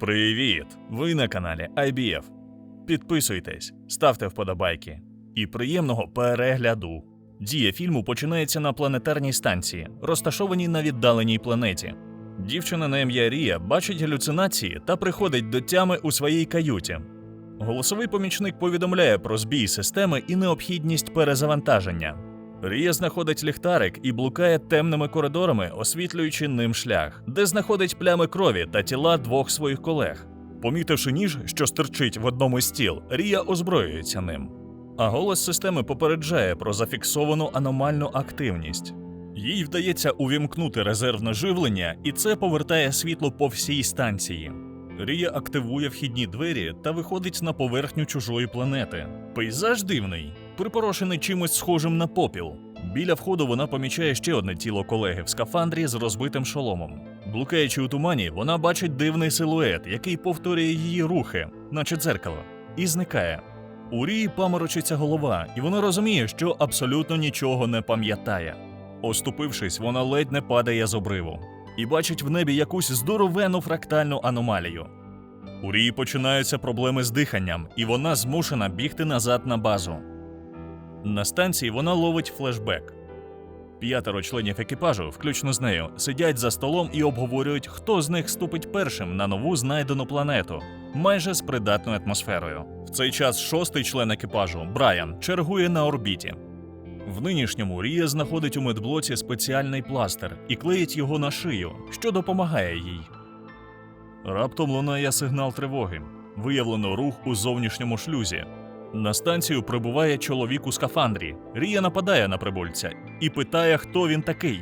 Привіт! Ви на каналі IBF. Підписуйтесь, ставте вподобайки. І приємного перегляду. Дія фільму починається на планетарній станції, розташованій на віддаленій планеті. Дівчина на ім'я Рія бачить галюцинації та приходить до тями у своїй каюті. Голосовий помічник повідомляє про збій системи і необхідність перезавантаження. Рія знаходить ліхтарик і блукає темними коридорами, освітлюючи ним шлях, де знаходить плями крові та тіла двох своїх колег. Помітивши ніж, що стирчить в одному з тіл, Рія озброюється ним. А голос системи попереджає про зафіксовану аномальну активність. Їй вдається увімкнути резервне живлення, і це повертає світло по всій станції. Рія активує вхідні двері та виходить на поверхню чужої планети. Пейзаж дивний, припорошений чимось схожим на попіл. Біля входу вона помічає ще одне тіло колеги в скафандрі з розбитим шоломом. Блукаючи у тумані, вона бачить дивний силует, який повторює її рухи, наче дзеркало, і зникає. У Рії паморочиться голова, і вона розуміє, що абсолютно нічого не пам'ятає. Оступившись, вона ледь не падає з обриву і бачить в небі якусь здоровену фрактальну аномалію. У Рії починаються проблеми з диханням, і вона змушена бігти назад на базу. На станції вона ловить флешбек. П'ятеро членів екіпажу, включно з нею, сидять за столом і обговорюють, хто з них ступить першим на нову знайдену планету, майже з придатною атмосферою. В цей час шостий член екіпажу Брайан чергує на орбіті. В нинішньому Рія знаходить у медблоці спеціальний пластир і клеїть його на шию, що допомагає їй. Раптом лунає сигнал тривоги. Виявлено рух у зовнішньому шлюзі. На станцію прибуває чоловік у скафандрі. Рія нападає на прибульця і питає, хто він такий.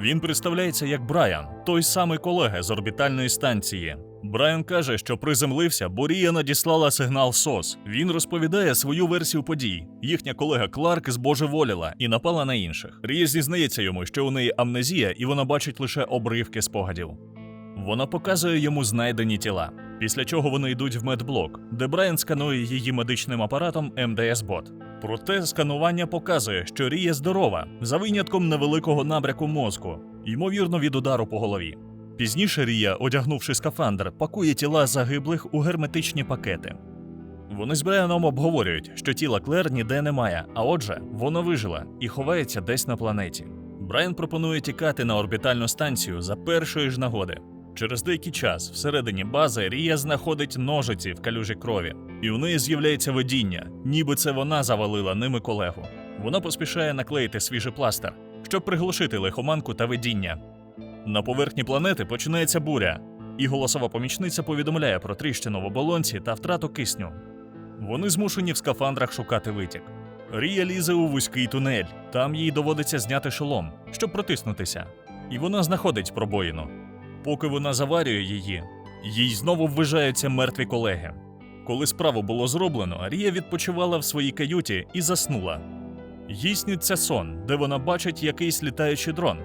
Він представляється як Брайан, той самий колега з орбітальної станції. Брайан каже, що приземлився, бо Рія надіслала сигнал СОС. Він розповідає свою версію подій. Їхня колега Кларк збожеволіла і напала на інших. Рія зізнається йому, що у неї амнезія, і вона бачить лише обривки спогадів. Вона показує йому знайдені тіла, після чого вони йдуть в медблок, де Брайан сканує її медичним апаратом МДС-бот. Проте сканування показує, що Рія здорова, за винятком невеликого набряку мозку, ймовірно, від удару по голові. Пізніше Рія, одягнувши скафандр, пакує тіла загиблих у герметичні пакети. Вони з Брайаном обговорюють, що тіла Клер ніде немає, а отже, воно вижила і ховається десь на планеті. Брайан пропонує тікати на орбітальну станцію за першої ж нагоди. Через деякий час всередині бази Рія знаходить ножиці в калюжі крові, і у неї з'являється видіння, ніби це вона завалила ними колегу. Вона поспішає наклеїти свіжий пластир, щоб приглушити лихоманку та видіння. На поверхні планети починається буря, і голосова помічниця повідомляє про тріщину в оболонці та втрату кисню. Вони змушені в скафандрах шукати витік. Рія лізе у вузький тунель, там їй доводиться зняти шолом, щоб протиснутися, і вона знаходить пробоїну. Поки вона заварює її, їй знову ввижаються мертві колеги. Коли справу було зроблено, Рія відпочивала в своїй каюті і заснула. Їй сніться сон, де вона бачить якийсь літаючий дрон.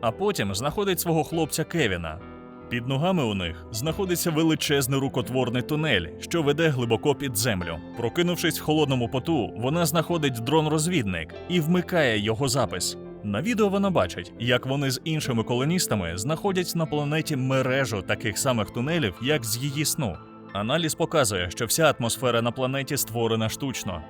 А потім знаходить свого хлопця Кевіна. Під ногами у них знаходиться величезний рукотворний тунель, що веде глибоко під землю. Прокинувшись в холодному поту, вона знаходить дрон-розвідник і вмикає його запис. На відео вона бачить, як вони з іншими колоністами знаходять на планеті мережу таких самих тунелів, як з її сну. Аналіз показує, що вся атмосфера на планеті створена штучно.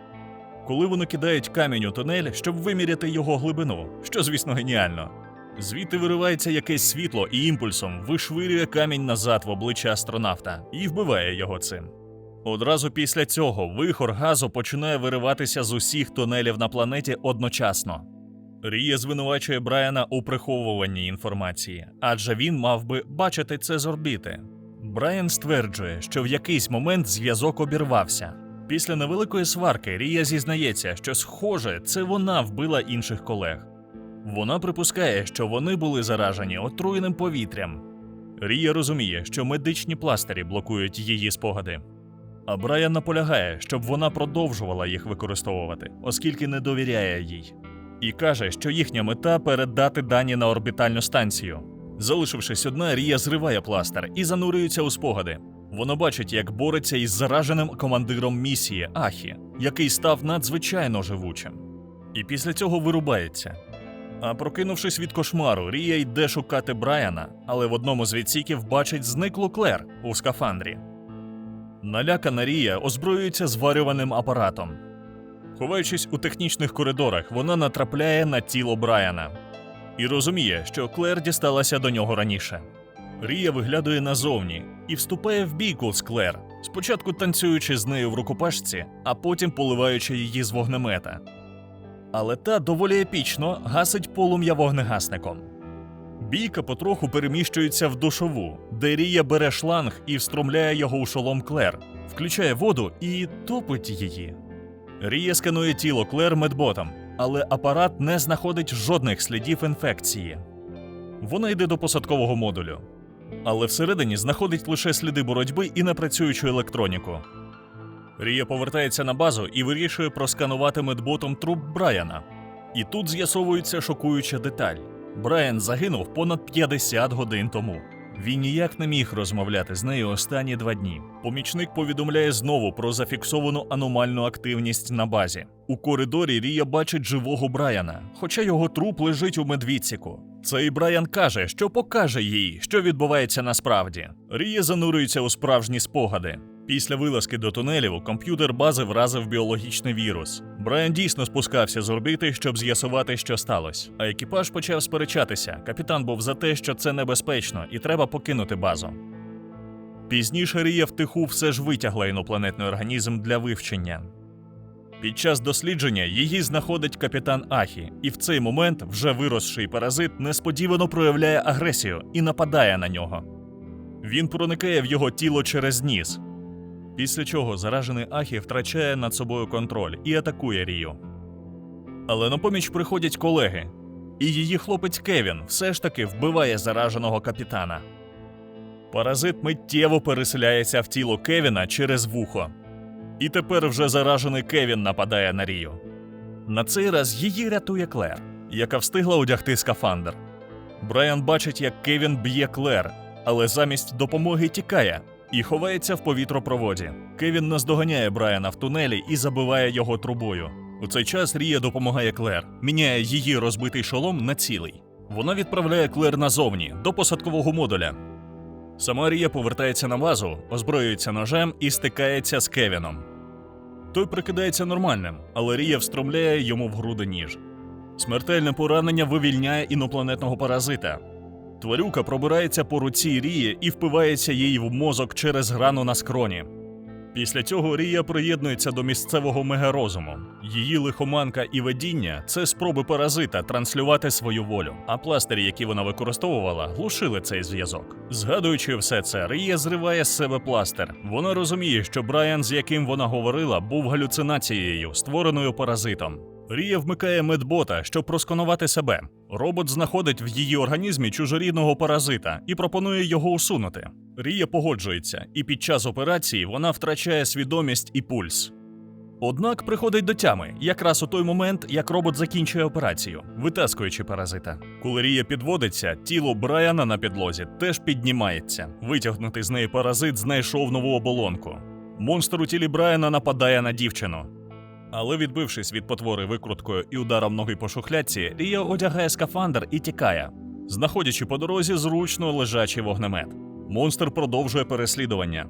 Коли вони кидають камінь у тунель, щоб виміряти його глибину, що, звісно, геніально. Звідти виривається якесь світло і імпульсом вишвирює камінь назад в обличчя астронавта і вбиває його цим. Одразу після цього вихор газу починає вириватися з усіх тунелів на планеті одночасно. Рія звинувачує Брайана у приховуванні інформації, адже він мав би бачити це з орбіти. Брайан стверджує, що в якийсь момент зв'язок обірвався. Після невеликої сварки Рія зізнається, що, схоже, це вона вбила інших колег. Вона припускає, що вони були заражені отруєним повітрям. Рія розуміє, що медичні пластирі блокують її спогади. А Брайан наполягає, щоб вона продовжувала їх використовувати, оскільки не довіряє їй. І каже, що їхня мета передати дані на орбітальну станцію. Залишившись одна, Рія зриває пластир і занурюється у спогади. Вона бачить, як бореться із зараженим командиром місії Ахі, який став надзвичайно живучим. І після цього вирубається. А прокинувшись від кошмару, Рія йде шукати Брайана, але в одному з відсіків бачить зниклу Клер у скафандрі. Налякана Рія озброюється зварюваним апаратом. Ховаючись у технічних коридорах, вона натрапляє на тіло Брайана і розуміє, що Клер дісталася до нього раніше. Рія виглядає назовні і вступає в бійку з Клер, спочатку танцюючи з нею в рукопашці, а потім поливаючи її з вогнемета. Але та доволі епічно гасить полум'я вогнегасником. Бійка потроху переміщується в душову, де Рія бере шланг і встромляє його у шолом Клер, включає воду і топить її. Рія сканує тіло Клер медботом, але апарат не знаходить жодних слідів інфекції. Вона йде до посадкового модулю, але всередині знаходить лише сліди боротьби і непрацюючу електроніку. Рія повертається на базу і вирішує просканувати медботом труп Брайана. І тут з'ясовується шокуюча деталь: Брайан загинув понад 50 годин тому. Він ніяк не міг розмовляти з нею останні два дні. Помічник повідомляє знову про зафіксовану аномальну активність на базі. У коридорі Рія бачить живого Брайана, хоча його труп лежить у медвідсіку. Цей Брайан каже, що покаже їй, що відбувається насправді. Рія занурюється у справжні спогади. Після вилазки до тунелів комп'ютер бази вразив біологічний вірус. Брайан дійсно спускався з орбіти, щоб з'ясувати, що сталося. А екіпаж почав сперечатися. Капітан був за те, що це небезпечно, і треба покинути базу. Пізніше Рія втиху все ж витягла інопланетний організм для вивчення. Під час дослідження її знаходить капітан Ахі, і в цей момент вже виросший паразит несподівано проявляє агресію і нападає на нього. Він проникає в його тіло через ніс, після чого заражений Ахі втрачає над собою контроль і атакує Рію. Але на поміч приходять колеги, і її хлопець Кевін все ж таки вбиває зараженого капітана. Паразит миттєво переселяється в тіло Кевіна через вухо. І тепер вже заражений Кевін нападає на Рію. На цей раз її рятує Клер, яка встигла одягти скафандр. Брайан бачить, як Кевін б'є Клер, але замість допомоги тікає і ховається в повітропроводі. Кевін наздоганяє Брайана в тунелі і забиває його трубою. У цей час Рія допомагає Клер, міняє її розбитий шолом на цілий. Вона відправляє Клер назовні до посадкового модуля. Сама Рія повертається на базу, озброюється ножем і стикається з Кевіном. Той прикидається нормальним, але Рія встромляє йому в груди ніж. Смертельне поранення вивільняє інопланетного паразита. Тварюка пробирається по руці Рії і впивається їй в мозок через грану на скроні. Після цього Рія приєднується до місцевого мегарозуму. Її лихоманка і видіння це спроби паразита транслювати свою волю, а пластирі, які вона використовувала, глушили цей зв'язок. Згадуючи все це, Рія зриває з себе пластир. Вона розуміє, що Брайан, з яким вона говорила, був галюцинацією, створеною паразитом. Рія вмикає медбота, щоб просканувати себе. Робот знаходить в її організмі чужорідного паразита і пропонує його усунути. Рія погоджується, і під час операції вона втрачає свідомість і пульс. Однак приходить до тями якраз у той момент, як робот закінчує операцію, витаскуючи паразита. Коли Рія підводиться, тіло Брайана на підлозі теж піднімається. Витягнутий з неї паразит знайшов нову оболонку. Монстр у тілі Брайана нападає на дівчину. Але відбившись від потвори викруткою і ударом ноги по шухляці, Рія одягає скафандр і тікає, знаходячи по дорозі зручно лежачий вогнемет. Монстр продовжує переслідування.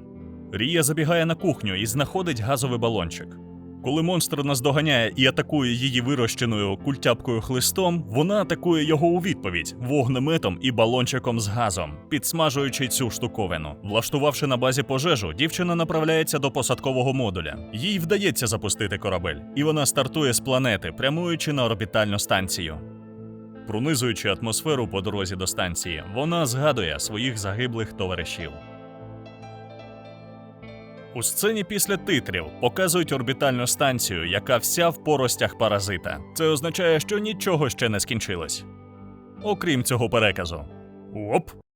Рія забігає на кухню і знаходить газовий балончик. Коли монстр наздоганяє і атакує її вирощеною культяпкою хлистом, вона атакує його у відповідь вогнеметом і балончиком з газом, підсмажуючи цю штуковину. Влаштувавши на базі пожежу, дівчина направляється до посадкового модуля. Їй вдається запустити корабель, і вона стартує з планети, прямуючи на орбітальну станцію. Пронизуючи атмосферу по дорозі до станції, вона згадує своїх загиблих товаришів. У сцені після титрів показують орбітальну станцію, яка вся в поростях паразита. Це означає, що нічого ще не скінчилось. Окрім цього переказу. Оп!